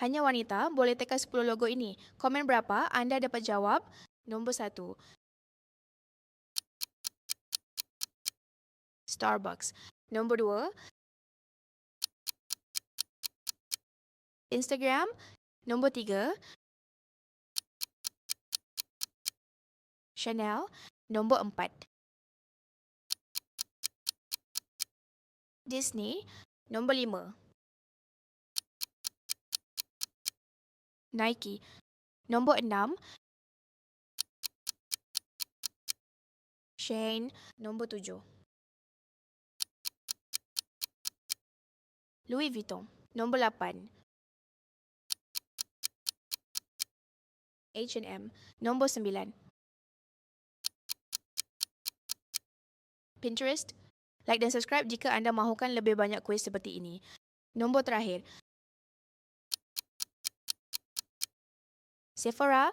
Hanya wanita boleh tekan 10 logo ini. Komen berapa anda dapat jawab? Nombor satu. Starbucks. Nombor dua. Instagram. Nombor tiga. Chanel. Nombor empat. Disney. Nombor lima. Nike. Nombor enam. Shane. Nombor tujuh. Louis Vuitton. Nombor lapan. H&M. Nombor sembilan. Pinterest. Like dan subscribe jika anda mahukan lebih banyak kuis seperti ini. Nombor terakhir. Sephora.